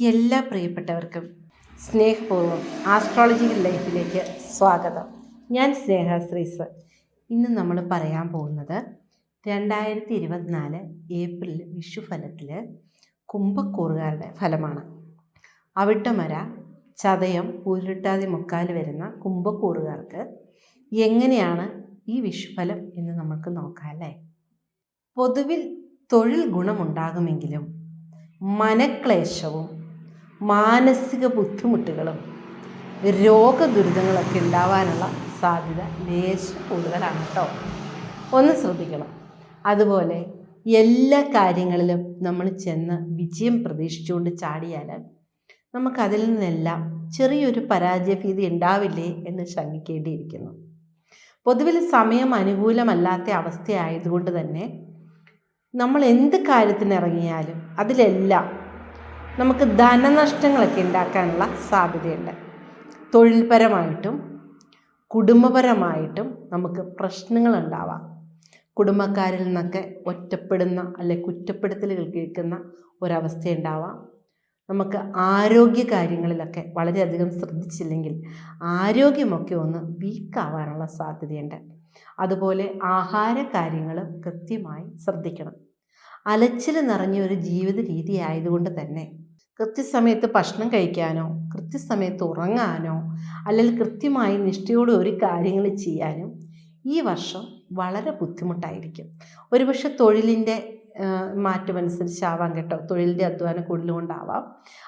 എല്ലാ പ്രിയപ്പെട്ടവർക്കും സ്നേഹപൂർവം ആസ്ട്രോളജിക്കൽ ലൈഫിലേക്ക് സ്വാഗതം. ഞാൻ സ്നേഹ ശ്രീസ്. ഇന്ന് നമ്മൾ പറയാൻ പോകുന്നത് രണ്ടായിരത്തി ഇരുപത്തിനാല് ഏപ്രിൽ വിഷുഫലത്തിൽ കുംഭക്കൂറുകാരുടെ ഫലമാണ്. അവിട്ടമര ചതയം പൂരിട്ടാതി മുക്കാൽ വരുന്ന കുംഭക്കൂറുകാർക്ക് എങ്ങനെയാണ് ഈ വിഷുഫലം എന്ന് നമുക്ക് നോക്കാം അല്ലേ? പൊതുവിൽ തൊഴിൽ ഗുണമുണ്ടാകുമെങ്കിലും മനക്ലേശവും മാനസിക ബുദ്ധിമുട്ടുകളും രോഗദുരിതങ്ങളൊക്കെ ഉണ്ടാവാനുള്ള സാധ്യത ലേശം കൂടുതലാണ് കേട്ടോ. ഒന്ന് ശ്രദ്ധിക്കണം. അതുപോലെ എല്ലാ കാര്യങ്ങളിലും നമ്മൾ ചെന്ന് വിജയം പ്രതീക്ഷിച്ചുകൊണ്ട് ചാടിയാൽ നമുക്കതിൽ നിന്നെല്ലാം ചെറിയൊരു പരാജയഭീതി ഉണ്ടാവില്ലേ എന്ന് ശങ്കിക്കേണ്ടിയിരിക്കുന്നു. പൊതുവിൽ സമയം അനുകൂലമല്ലാത്ത അവസ്ഥയായതുകൊണ്ട് തന്നെ നമ്മൾ എന്ത് കാര്യത്തിനിറങ്ങിയാലും അതിലെല്ലാം നമുക്ക് ധനനഷ്ടങ്ങളൊക്കെ ഉണ്ടാക്കാനുള്ള സാധ്യതയുണ്ട്. തൊഴിൽപരമായിട്ടും കുടുംബപരമായിട്ടും നമുക്ക് പ്രശ്നങ്ങളുണ്ടാവാം. കുടുംബക്കാരിൽ നിന്നൊക്കെ ഒറ്റപ്പെടുന്ന അല്ലെ കുറ്റപ്പെടുത്തലുകൾ കേൾക്കുന്ന ഒരവസ്ഥയുണ്ടാവാം. നമുക്ക് ആരോഗ്യ കാര്യങ്ങളിലൊക്കെ വളരെയധികം ശ്രദ്ധിച്ചില്ലെങ്കിൽ ആരോഗ്യമൊക്കെ ഒന്ന് വീക്കാവാനുള്ള സാധ്യതയുണ്ട്. അതുപോലെ ആഹാര കാര്യങ്ങൾ കൃത്യമായി ശ്രദ്ധിക്കണം. അലച്ചിൽ നിറഞ്ഞ ഒരു ജീവിത രീതി ആയതുകൊണ്ട് തന്നെ കൃത്യസമയത്ത് ഭക്ഷണം കഴിക്കാനോ കൃത്യസമയത്ത് ഉറങ്ങാനോ അല്ലെങ്കിൽ കൃത്യമായി നിഷ്ഠയോടെ ഒരു കാര്യങ്ങൾ ചെയ്യാനും ഈ വർഷം വളരെ ബുദ്ധിമുട്ടായിരിക്കും. ഒരുപക്ഷെ തൊഴിലിന്റെ മാറ്റമനുസരിച്ചാവാം കേട്ടോ. തൊഴിലിന്റെ അധ്വാനം കൂടുതലുകൊണ്ടാവാം.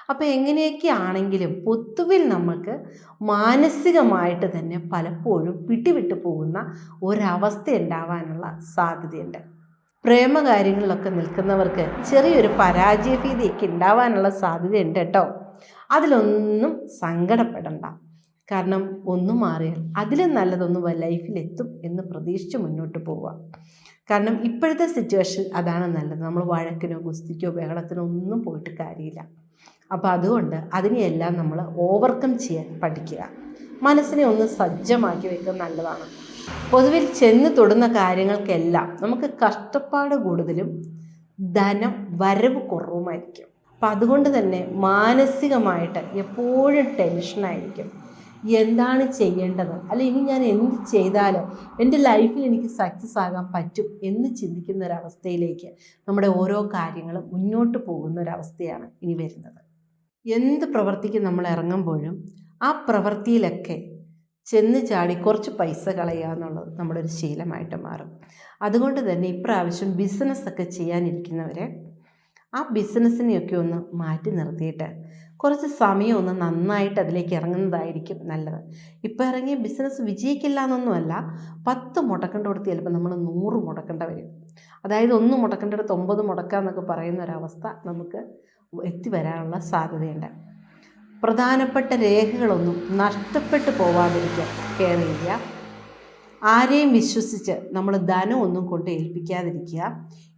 അപ്പോൾ എങ്ങനെയൊക്കെ ആണെങ്കിലും പൊതുവിൽ നമുക്ക് മാനസികമായിട്ട് തന്നെ പലപ്പോഴും വിട്ടുവിട്ടു പോകുന്ന ഒരവസ്ഥ ഉണ്ടാവാനുള്ള സാധ്യതയുണ്ട്. പ്രേമകാര്യങ്ങളിലൊക്കെ നിൽക്കുന്നവർക്ക് ചെറിയൊരു പരാജയ ഭീതിയൊക്കെ ഉണ്ടാവാനുള്ള സാധ്യതയുണ്ട് കേട്ടോ. അതിലൊന്നും സങ്കടപ്പെടണ്ട. കാരണം ഒന്നും മാറിയാൽ അതിലും നല്ലതൊന്നും ലൈഫിലെത്തും എന്ന് പ്രതീക്ഷിച്ച് മുന്നോട്ട് പോവുക. കാരണം ഇപ്പോഴത്തെ സിറ്റുവേഷൻ അതാണ് നല്ലത്. നമ്മൾ വഴക്കിനോ ഗുസ്തിക്കോ ബഹളത്തിനോ ഒന്നും പോയിട്ട് കാര്യമില്ല. അപ്പോൾ അതുകൊണ്ട് അതിനെയെല്ലാം നമ്മൾ ഓവർകം ചെയ്യാൻ പഠിക്കുക. മനസ്സിനെ ഒന്ന് സജ്ജമാക്കി വെക്കുന്നത് നല്ലതാണ്. പൊതുവിൽ ചെന്ന് തൊടുന്ന കാര്യങ്ങൾക്കെല്ലാം നമുക്ക് കഷ്ടപ്പാട് കൂടുതലും ധനം വരവ് കുറവുമായിരിക്കും. അപ്പം അതുകൊണ്ട് തന്നെ മാനസികമായിട്ട് എപ്പോഴും ടെൻഷനായിരിക്കും എന്താണ് ചെയ്യേണ്ടത്? അല്ലെ ഇനി ഞാൻ എന്ത് ചെയ്താലോ എന്റെ ലൈഫിൽ എനിക്ക് സക്സസ് ആകാൻ പറ്റും എന്ന് ചിന്തിക്കുന്ന ഒരവസ്ഥയിലേക്ക് നമ്മുടെ ഓരോ കാര്യങ്ങളും മുന്നോട്ട് പോകുന്ന ഒരവസ്ഥയാണ് ഇനി വരുന്നത്. എന്ത് പ്രവൃത്തിക്ക് നമ്മൾ ഇറങ്ങുമ്പോഴും ആ പ്രവൃത്തിയിലൊക്കെ ചെന്ന് ചാടി കുറച്ച് പൈസ കളയുക എന്നുള്ളത് നമ്മുടെ ഒരു ശീലമായിട്ട് മാറും. അതുകൊണ്ട് തന്നെ ഇപ്രാവശ്യം ബിസിനസ്സൊക്കെ ചെയ്യാനിരിക്കുന്നവരെ ആ ബിസിനസ്സിനെയൊക്കെ ഒന്ന് മാറ്റി നിർത്തിയിട്ട് കുറച്ച് സമയം ഒന്ന് നന്നായിട്ട് അതിലേക്ക് ഇറങ്ങുന്നതായിരിക്കും നല്ലത്. ഇപ്പോൾ ഇറങ്ങിയ ബിസിനസ് വിജയിക്കില്ല എന്നൊന്നുമല്ല പത്ത് മുടക്കേണ്ട കൊടുത്ത് ചിലപ്പോൾ നമ്മൾ നൂറ് മുടക്കേണ്ട വരും. അതായത് ഒന്ന് മുടക്കേണ്ടടുത്ത് ഒമ്പത് മുടക്കുക എന്നൊക്കെ പറയുന്ന ഒരവസ്ഥ നമുക്ക് എത്തിവരാനുള്ള സാധ്യതയുണ്ട്. പ്രധാനപ്പെട്ട രേഖകളൊന്നും നഷ്ടപ്പെട്ടു പോവാതിരിക്കുക കെയർ ചെയ്യുക. ആരെയും വിശ്വസിച്ച് നമ്മൾ ധനം ഒന്നും കൊണ്ട് ഏൽപ്പിക്കാതിരിക്കുക.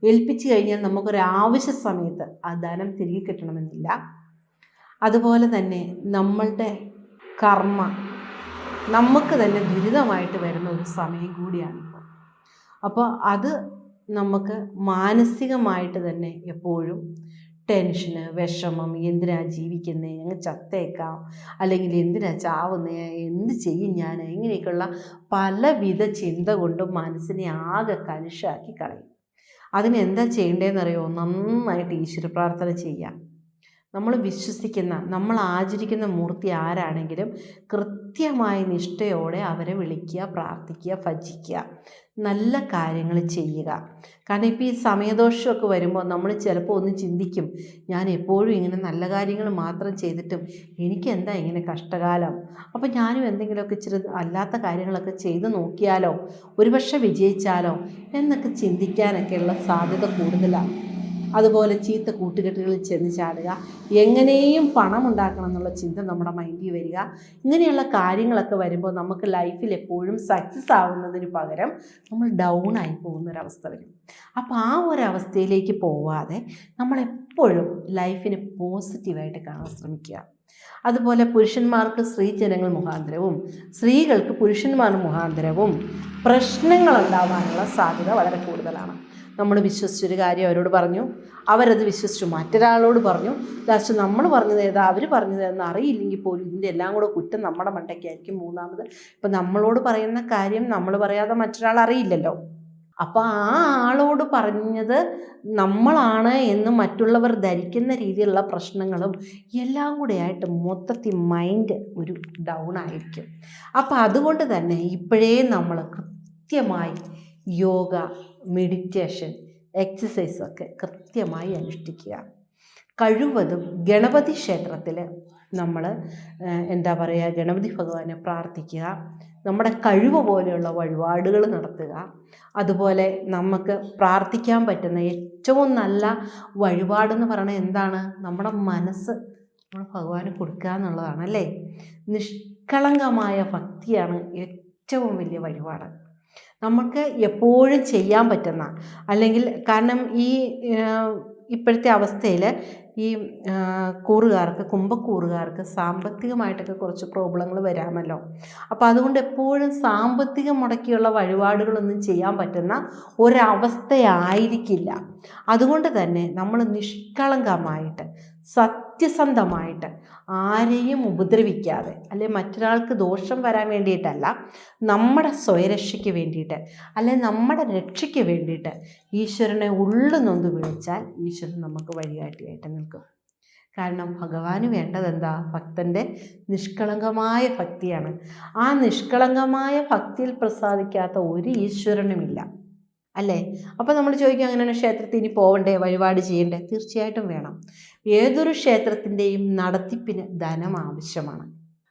ഏൽപ്പിച്ചു കഴിഞ്ഞാൽ നമുക്കൊരു ആവശ്യ സമയത്ത് ആ ധനം തിരികെ കിട്ടണമെന്നില്ല. അതുപോലെ തന്നെ നമ്മളുടെ കർമ്മ നമുക്ക് തന്നെ ദുരിതമായിട്ട് വരുന്ന ഒരു സമയം കൂടിയാണിപ്പോൾ അപ്പോൾ അത് നമുക്ക് മാനസികമായിട്ട് തന്നെ എപ്പോഴും ടെൻഷന് വിഷമം എന്തിനാ ജീവിക്കുന്നത് ഞങ്ങൾ ചത്തേക്കാം. അല്ലെങ്കിൽ എന്തിനാ ചാവുന്നത് എന്ത് ചെയ്യും ഞാൻ? ഇങ്ങനെയൊക്കെയുള്ള പലവിധ ചിന്ത കൊണ്ടും മനസ്സിനെ ആകെ കലുഷാക്കി കളയും. അതിനെന്താ ചെയ്യേണ്ടതെന്ന് ചെയ്യേണ്ടതെന്നറിയോ? നന്നായിട്ട് ഈശ്വര പ്രാർത്ഥന ചെയ്യാം. നമ്മൾ വിശ്വസിക്കുന്ന നമ്മൾ ആചരിക്കുന്ന മൂർത്തി ആരാണെങ്കിലും കൃത്യമായ നിഷ്ഠയോടെ അവരെ വിളിക്കുക പ്രാർത്ഥിക്കുക ഭജിക്കുക നല്ല കാര്യങ്ങൾ ചെയ്യുക. കാരണം ഇപ്പോൾ ഈ സമയദോഷമൊക്കെ വരുമ്പോൾ നമ്മൾ ചിലപ്പോൾ ഒന്ന് ചിന്തിക്കും ഞാൻ എപ്പോഴും ഇങ്ങനെ നല്ല കാര്യങ്ങൾ മാത്രം ചെയ്തിട്ടും എനിക്ക് എന്താ ഇങ്ങനെ കഷ്ടകാലം? അപ്പോൾ ഞാനും എന്തെങ്കിലുമൊക്കെ ഇച്ചിരി അല്ലാത്ത കാര്യങ്ങളൊക്കെ ചെയ്ത് നോക്കിയാലോ? ഒരുപക്ഷെ വിജയിച്ചാലോ? എന്നൊക്കെ ചിന്തിക്കാനൊക്കെയുള്ള സാധ്യത കൂടുതലാണ്. അതുപോലെ ചീത്ത കൂട്ടുകെട്ടുകളിൽ ചെന്ന് ചാടുക. എങ്ങനെയും പണം ഉണ്ടാക്കണം എന്നുള്ള ചിന്ത നമ്മുടെ മൈൻഡിൽ വരിക. ഇങ്ങനെയുള്ള കാര്യങ്ങളൊക്കെ വരുമ്പോൾ നമുക്ക് ലൈഫിൽ എപ്പോഴും സക്സസ് ആവുന്നതിന് പകരം നമ്മൾ ഡൗൺ ആയി പോകുന്നൊരവസ്ഥ വരും. അപ്പോൾ ആ ഒരവസ്ഥയിലേക്ക് പോവാതെ നമ്മളെപ്പോഴും ലൈഫിനെ പോസിറ്റീവായിട്ട് കാണാൻ ശ്രമിക്കുക. അതുപോലെ പുരുഷന്മാർക്ക് സ്ത്രീ ജനങ്ങൾ മുഖാന്തരവും സ്ത്രീകൾക്ക് പുരുഷന്മാർ മുഖാന്തരവും പ്രശ്നങ്ങൾ ഉണ്ടാവാനുള്ള സാധ്യത വളരെ കൂടുതലാണ്. നമ്മൾ വിശ്വസിച്ചൊരു കാര്യം അവരോട് പറഞ്ഞു. അവരത് വിശ്വസിച്ചു. മറ്റൊരാളോട് പറഞ്ഞു. ലാസ്റ്റ് നമ്മൾ പറഞ്ഞത് ഏതാ? അവർ പറഞ്ഞത് എന്ന് അറിയില്ലെങ്കിൽ പോലും ഇതിന്റെ എല്ലാം കൂടെ കുറ്റം നമ്മുടെ മണ്ടയ്ക്കായിരിക്കും മൂന്നാമത്. ഇപ്പം നമ്മളോട് പറയുന്ന കാര്യം നമ്മൾ പറയാതെ മറ്റൊരാൾ അറിയില്ലല്ലോ. അപ്പോൾ ആ ആളോട് പറഞ്ഞത് നമ്മളാണ് എന്ന് മറ്റുള്ളവർ ധരിക്കുന്ന രീതിയിലുള്ള പ്രശ്നങ്ങളും എല്ലാം കൂടെ ആയിട്ട് മൊത്തത്തിൽ മൈൻഡ് ഒരു ഡൗൺ ആയിരിക്കും. അപ്പോൾ അതുകൊണ്ട് തന്നെ ഇപ്പോഴേ നമ്മൾ കൃത്യമായി യോഗ മെഡിറ്റേഷൻ എക്സസൈസൊക്കെ കൃത്യമായി അനുഷ്ഠിക്കുക. കഴിവതും ഗണപതി ക്ഷേത്രത്തിൽ നമ്മൾ എന്താ പറയുക ഗണപതി ഭഗവാനെ പ്രാർത്ഥിക്കുക. നമ്മുടെ കഴിവ് പോലെയുള്ള വഴിപാടുകൾ നടത്തുക. അതുപോലെ നമുക്ക് പ്രാർത്ഥിക്കാൻ പറ്റുന്ന ഏറ്റവും നല്ല വഴിപാടെന്ന് പറയുന്നത് എന്താണ്? നമ്മുടെ മനസ്സ് നമ്മൾ ഭഗവാന് കൊടുക്കുക എന്നുള്ളതാണ് അല്ലേ? നിഷ്കളങ്കമായ ഭക്തിയാണ് ഏറ്റവും വലിയ വഴിപാട്. നമുക്ക് എപ്പോഴും ചെയ്യാൻ പറ്റുന്ന അല്ലെങ്കിൽ കാരണം ഈ ഇപ്പോഴത്തെ അവസ്ഥയിൽ ഈ കൂറുകാർക്ക് കുംഭക്കൂറുകാർക്ക് സാമ്പത്തികമായിട്ടൊക്കെ കുറച്ച് പ്രോബ്ലങ്ങൾ വരാമല്ലോ. അപ്പോൾ അതുകൊണ്ട് എപ്പോഴും സാമ്പത്തികം മുടക്കിയുള്ള വഴിപാടുകളൊന്നും ചെയ്യാൻ പറ്റുന്ന ഒരവസ്ഥയായിരിക്കില്ല. അതുകൊണ്ട് തന്നെ നമ്മൾ നിഷ്കളങ്കമായിട്ട് സത്യസന്ധമായിട്ട് ആരെയും ഉപദ്രവിക്കാതെ അല്ലെ മറ്റൊരാൾക്ക് ദോഷം വരാൻ വേണ്ടിയിട്ടല്ല നമ്മുടെ സ്വയരക്ഷയ്ക്ക് വേണ്ടിയിട്ട് അല്ലെ നമ്മുടെ രക്ഷയ്ക്ക് വേണ്ടിയിട്ട് ഈശ്വരനെ ഉള്ളു നൊന്ത് വിളിച്ചാൽ ഈശ്വരൻ നമുക്ക് വഴികാട്ടിയായിട്ട് നിൽക്കും. കാരണം ഭഗവാന് വേണ്ടത് എന്താ ഭക്തന്റെ നിഷ്കളങ്കമായ ഭക്തിയാണ്. ആ നിഷ്കളങ്കമായ ഭക്തിയിൽ പ്രസാദിക്കാത്ത ഒരു ഈശ്വരനുമില്ല. അല്ലേ? അപ്പോൾ നമ്മൾ ചോദിക്കും അങ്ങനെയാണ് ക്ഷേത്രത്തിൽ ഇനി പോകണ്ടേ വഴിപാട് ചെയ്യണ്ടേ? തീർച്ചയായിട്ടും വേണം. ഏതൊരു ക്ഷേത്രത്തിന്റെയും നടത്തിപ്പിന് ധനം ആവശ്യമാണ്.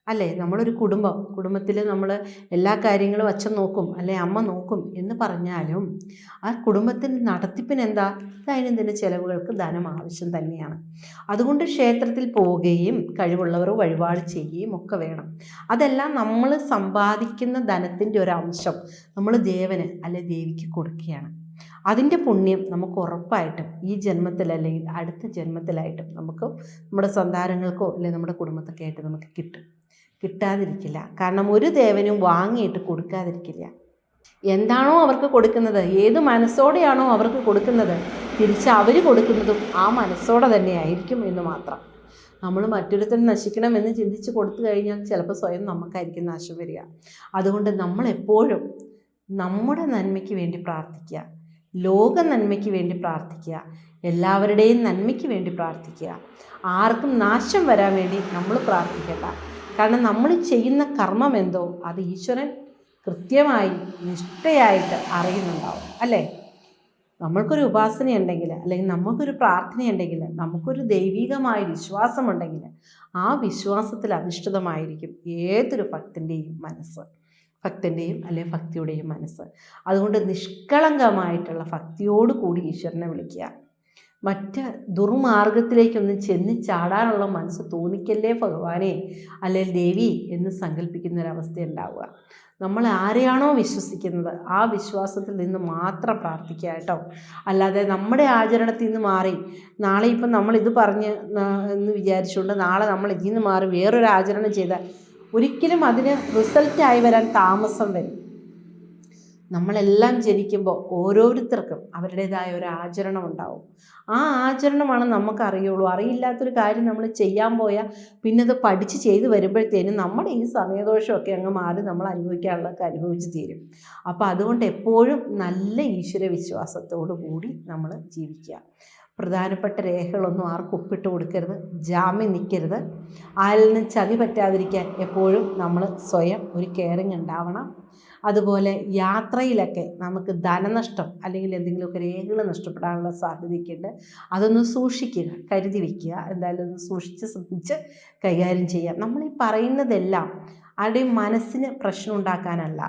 അല്ലേ? നമ്മളൊരു കുടുംബം. കുടുംബത്തിൽ നമ്മൾ എല്ലാ കാര്യങ്ങളും അച്ഛൻ നോക്കും അല്ലെ അമ്മ നോക്കും എന്ന് പറഞ്ഞാലും ആ കുടുംബത്തിന്റെ നടത്തിപ്പിന് എന്താ ദൈനംദിന ചിലവുകൾക്ക് ധനം ആവശ്യം തന്നെയാണ്. അതുകൊണ്ട് ക്ഷേത്രത്തിൽ പോവുകയും കഴിവുള്ളവർ വഴിപാട് ചെയ്യുകയും ഒക്കെ വേണം. അതെല്ലാം നമ്മൾ സമ്പാദിക്കുന്ന ധനത്തിന്റെ ഒരു അംശം നമ്മൾ ദേവന് അല്ലെ ദേവിക്ക് കൊടുക്കുകയാണ്. അതിന്റെ പുണ്യം നമുക്ക് ഉറപ്പായിട്ടും ഈ ജന്മത്തിൽ അല്ലെങ്കിൽ അടുത്ത ജന്മത്തിലായിട്ടും നമുക്ക് നമ്മുടെ സന്താനങ്ങൾക്കോ അല്ലെങ്കിൽ നമ്മുടെ കുടുംബത്തൊക്കെ ആയിട്ട് നമുക്ക് കിട്ടും. കിട്ടാതിരിക്കില്ല. കാരണം ഒരു ദേവനും വാങ്ങിയിട്ട് കൊടുക്കാതിരിക്കില്ല. എന്താണോ അവർക്ക് കൊടുക്കുന്നത് ഏത് മനസ്സോടെയാണോ അവർക്ക് കൊടുക്കുന്നത് തിരിച്ച് അവർ കൊടുക്കുന്നതും ആ മനസ്സോടെ തന്നെ ആയിരിക്കും എന്ന് മാത്രം. നമ്മൾ മറ്റൊരുത്തൻ നശിക്കണമെന്ന് ചിന്തിച്ച് കൊടുത്തു കഴിഞ്ഞാൽ ചിലപ്പോൾ സ്വയം നമുക്കായിരിക്കും നാശം വരിക. അതുകൊണ്ട് നമ്മളെപ്പോഴും നമ്മുടെ നന്മയ്ക്ക് വേണ്ടി പ്രാർത്ഥിക്കുക. ലോക നന്മയ്ക്ക് വേണ്ടി പ്രാർത്ഥിക്കുക. എല്ലാവരുടെയും നന്മയ്ക്ക് വേണ്ടി പ്രാർത്ഥിക്കുക. ആർക്കും നാശം വരാൻ വേണ്ടി നമ്മൾ പ്രാർത്ഥിക്കണ്ട. കാരണം നമ്മൾ ചെയ്യുന്ന കർമ്മം എന്തോ? അത് ഈശ്വരൻ കൃത്യമായി നിഷ്ഠയായിട്ട് അറിയുന്നുണ്ടാവും അല്ലേ? നമ്മൾക്കൊരു ഉപാസനയുണ്ടെങ്കിൽ അല്ലെങ്കിൽ നമുക്കൊരു പ്രാർത്ഥനയുണ്ടെങ്കിൽ നമുക്കൊരു ദൈവികമായ വിശ്വാസമുണ്ടെങ്കിൽ ആ വിശ്വാസത്തിൽ അധിഷ്ഠിതമായിരിക്കും ഏതൊരു ഭക്തന്റെയും മനസ്സ്. ഭക്തന്റെയും അല്ലെ ഭക്തിയുടെയും മനസ്സ്. അതുകൊണ്ട് നിഷ്കളങ്കമായിട്ടുള്ള ഭക്തിയോട് കൂടി ഈശ്വരനെ വിളിക്കുക. മറ്റ് ദുർമാർഗത്തിലേക്കൊന്നും ചെന്ന് ചാടാനുള്ള മനസ്സ് തോന്നിക്കല്ലേ ഭഗവാനെ? അല്ലെങ്കിൽ ദേവി എന്ന് സങ്കല്പിക്കുന്ന ഒരവസ്ഥ ഉണ്ടാവുക നമ്മൾ ആരെയാണോ വിശ്വസിക്കുന്നത്? ആ വിശ്വാസത്തിൽ നിന്ന് മാത്രം പ്രാർത്ഥിക്കുക കേട്ടോ. അല്ലാതെ നമ്മുടെ ആചരണത്തിൽ നിന്ന് മാറി നാളെ ഇപ്പം നമ്മൾ ഇത് പറഞ്ഞ് എന്ന് വിചാരിച്ചുകൊണ്ട് നാളെ നമ്മൾ ഇതിൽ നിന്ന് മാറി വേറൊരു ആചരണം ചെയ്താൽ ഒരിക്കലും അതിന് റിസൾട്ടായി വരാൻ താമസം വരും നമ്മളെല്ലാം ജനിക്കുമ്പോൾ ഓരോരുത്തർക്കും അവരുടേതായ ഒരു ആചരണം ഉണ്ടാവും. ആ ആചരണമാണ് നമുക്ക് അറിയുള്ളൂ അറിയില്ലാത്തൊരു കാര്യം നമ്മൾ ചെയ്യാൻ പോയാൽ പിന്നെ അത് പഠിച്ച് ചെയ്ത് വരുമ്പോഴത്തേനും നമ്മുടെ ഈ സമയദോഷമൊക്കെ അങ്ങ് മാറി നമ്മൾ അനുഭവിക്കാനുള്ളതൊക്കെ അനുഭവിച്ച് തീരും. അപ്പോൾ അതുകൊണ്ട് എപ്പോഴും നല്ല ഈശ്വര വിശ്വാസത്തോടു കൂടി നമ്മൾ ജീവിക്കുക. പ്രധാനപ്പെട്ട രേഖകളൊന്നും ആർക്കും ഒപ്പിട്ട് കൊടുക്കരുത്. ജാമ്യം നിൽക്കരുത്. ആരിൽ നിന്ന് ചതി പറ്റാതിരിക്കാൻ എപ്പോഴും നമ്മൾ സ്വയം ഒരു കെയറിങ് ഉണ്ടാവണം. അതുപോലെ യാത്രയിലൊക്കെ നമുക്ക് ധനനഷ്ടം അല്ലെങ്കിൽ എന്തെങ്കിലുമൊക്കെ രേഖകൾ നഷ്ടപ്പെടാനുള്ള സാധ്യതയൊക്കെയുണ്ട്. അതൊന്ന് സൂക്ഷിക്കുക കരുതി വയ്ക്കുക എന്തായാലും ഒന്ന് സൂക്ഷിച്ച് ശ്രദ്ധിച്ച് കൈകാര്യം ചെയ്യുക നമ്മൾ ഈ പറയുന്നതെല്ലാം ആരുടെയും മനസ്സിന് പ്രശ്നം ഉണ്ടാക്കാനല്ല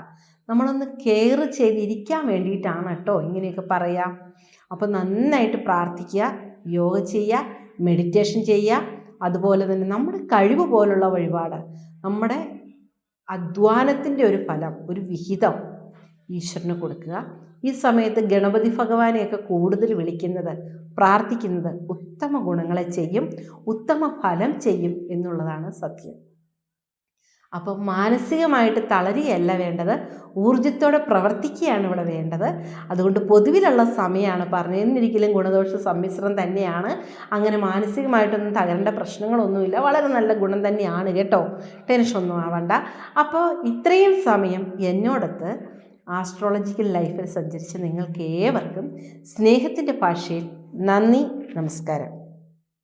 നമ്മളൊന്ന് കെയർ ചെയ്തിരിക്കാൻ വേണ്ടിയിട്ടാണ് കേട്ടോ ഇങ്ങനെയൊക്കെ പറയാം. അപ്പോൾ നന്നായിട്ട് പ്രാർത്ഥിക്കുക യോഗ ചെയ്യുക മെഡിറ്റേഷൻ ചെയ്യുക. അതുപോലെ തന്നെ നമ്മുടെ കഴിവ് പോലുള്ള വഴിപാട്. നമ്മുടെ അധ്വാനത്തിന്റെ ഒരു ഫലം ഒരു വിഹിതം ഈശ്വരന് കൊടുക്കുക. ഈ സമയത്ത് ഗണപതി ഭഗവാനെയൊക്കെ കൂടുതൽ വിളിക്കുന്നത് പ്രാർത്ഥിക്കുന്നത് ഉത്തമ ഗുണങ്ങളെ ചെയ്യും ഉത്തമ ഫലം ചെയ്യും എന്നുള്ളതാണ് സത്യം. അപ്പോൾ മാനസികമായിട്ട് തളരുകയല്ല വേണ്ടത്. ഊർജത്തോടെ പ്രവർത്തിക്കുകയാണ് ഇവിടെ വേണ്ടത്. അതുകൊണ്ട് പൊതുവിലുള്ള സമയമാണ് പറഞ്ഞിരുന്നിരിക്കലും ഗുണദോഷ സമ്മിശ്രം തന്നെയാണ്. അങ്ങനെ മാനസികമായിട്ടൊന്നും തകരേണ്ട പ്രശ്നങ്ങളൊന്നുമില്ല. വളരെ നല്ല ഗുണം തന്നെയാണ് കേട്ടോ. ടെൻഷനൊന്നും ആവണ്ട. അപ്പോൾ ഇത്രയും സമയം എന്നോടൊത്ത് ആസ്ട്രോളജിക്കൽ ലൈഫിൽ സഞ്ചരിച്ച നിങ്ങൾക്ക് ഏവർക്കും സ്നേഹത്തിന്റെ ഭാഷയിൽ നന്ദി നമസ്കാരം.